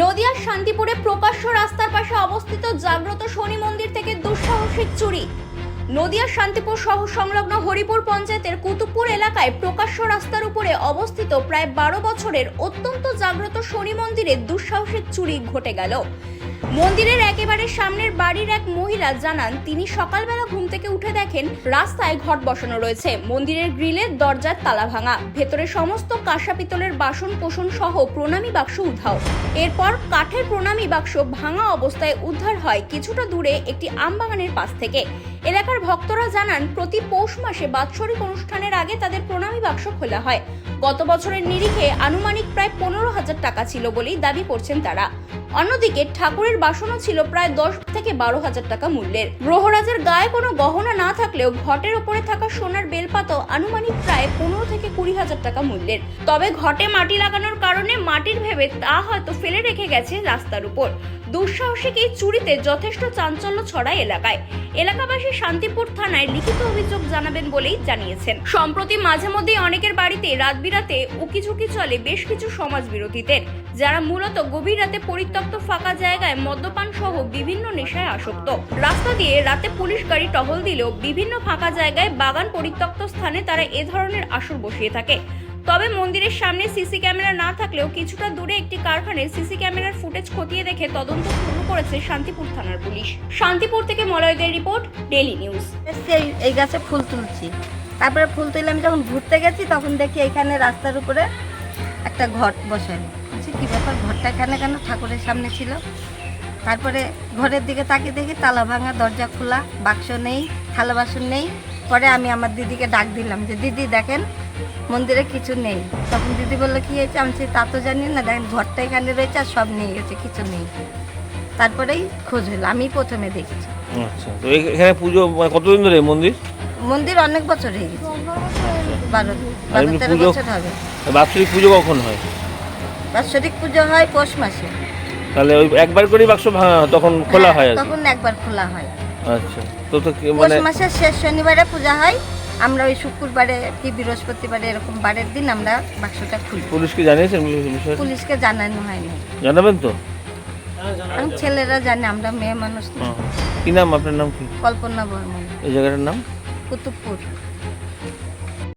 নদিয়ার শান্তিপুরে প্রকাশ্য রাস্তার পাশে অবস্থিত জাগ্রত শনি মন্দির থেকে দুঃসাহসিক চুরি। নদিয়ার শান্তিপুর শহর সংলগ্ন হরিপুর পঞ্চায়েতের কুতুবপুর এলাকায় প্রকাশ্য রাস্তার উপরে অবস্থিত প্রায় বারো বছরের অত্যন্ত জাগ্রত শনি মন্দিরে দুঃসাহসিক চুরি ঘটে গেল। মন্দিরের একেবারে সামনের বাড়ির এক মহিলা জানান, তিনি সকালবেলা ঘুম থেকে উঠে দেখেন রাস্তায় ঘট বসানো রয়েছে। মন্দিরের গ্রিলের দরজার তালা ভাঙা, ভেতরে সমস্ত কাঁসা পিতলের বাসন কোষণ সহ প্রণামী বাক্স উধাও। এরপর কাঠের প্রণামী বাক্স ভাঙা অবস্থায় উদ্ধার হয় কিছুটা দূরে একটি আমবাগানের পাশ থেকে। এলাকার ভক্তরা জানান, প্রতি পৌষ মাসে বাৎসরিক অনুষ্ঠানের আগে তাদের প্রণামী বাক্স খোলা হয়। গত বছরের নিরিখে আনুমানিক প্রায় পনেরো হাজার টাকা ছিল বলেই দাবি করছেন তারা। অন্যদিকে ঠাকুরের বাসনও ছিল প্রায় দশ থেকে বারো হাজার টাকা মূল্যের। গ্রহরাজের গায়ে কোনো গহনা না থাকলেও ঘটের ওপরে থাকা সোনার বেলপাতও আনুমানিক প্রায় পনেরো থেকে কুড়ি হাজার টাকা মূল্যের। তবে ঘটে মাটি লাগানোর কারণে মাটির ভেবে তা হয়তো ফেলে রেখে গেছে রাস্তার উপর। দুঃসাহসিক এই চুরিতে যথেষ্ট চাঞ্চল্য ছড়ায় এলাকায়। এলাকাবাসী শান্তিপুর থানায় লিখিত অভিযোগ জানাবেন বলেই জানিয়েছেন। সম্প্রতি মাঝে মধ্যেই অনেকের বাড়িতে রাত বিরাতে উকিঝুঁকি চলে বেশ কিছু সমাজ বিরোধীদের যারা মূলত গভীর রাতে পরিত্যক্ত ফাঁকা জায়গায় মদ্যপান সহ বিভিন্ন নেশায় আসক্ত। রাস্তা দিয়ে রাতে পুলিশ গাড়ি টহল দিলেও বিভিন্ন ফাঁকা জায়গায় বাগান পরিত্যক্ত স্থানে তারা এ ধরনের আসর বসিয়ে থাকে। তবে মন্দিরের সামনে সিসি ক্যামেরা না থাকলেও কিছুটা দূরে একটি কারখানায় সিসি ক্যামেরার ফুটেজ খতিয়ে দেখে তদন্ত শুরু করেছে শান্তিপুর থানার পুলিশ। শান্তিপুর থেকে মলয়দের রিপোর্ট ডেলি নিউজ। এই গাছে ফুল তুলছি। তারপরে ফুল তুলে আমি যখন ঘুরতে গেছি তখন দেখি এখানে রাস্তার উপরে একটা ঘট বসানো বলছি কী ব্যাপার? ঘরটা এখানে কেন ঠাকুরের সামনে ছিল? তারপরে ঘরের দিকে তাকিয়ে দেখি তালা ভাঙা দরজা খোলা বাক্স নেই থালা বাসন নেই। পরে আমি আমার দিদিকে ডাক দিলাম যে দিদি দেখেন মন্দিরে কিছু নেই। তখন দিদি বলল কী হয়েছে? আমি বলছি, তা তো জানি না দেখেন ঘরটা এখানে রয়েছে আর সব নিয়ে গেছে কিছু নেই। তারপরেই খোঁজ হলো আমি প্রথমে দেখেছি। আচ্ছা তো এখানে পুজো মানে কতদিন ধরে মন্দির? মন্দির অনেক বছর হয়ে গেছে। বারো বারো এমনি তেরো পুজো? বছর হবে। বাৎসরিক পুজো কখন হয়? বাৎসরিক পুজো হয় পৌষ মাসে। তাহলে ওই একবার করেই বাক্স তখন খোলা হয় আর কি? তখন একবার খোলা হয়। আচ্ছা তো তো কি- পৌষ মানে মাসের শেষ শনিবারে পূজা হয়। আমরা ওই শুক্রবারে কি বৃহস্পতিবারে এরকম বারের দিন আমরা বাক্সটা খুলি। পুলিশকে জানিয়েছেন বিষয়টা? পুলিশকে জানানো হয়নি। জানাবেন তো? কারণ ছেলেরা জানে আমরা মেয়ে মানুষ না। হ্যাঁ। কি নাম? আপনার নাম কি? কল্পনা বর্মন। এই জায়গাটার নাম? কুতুবপুর।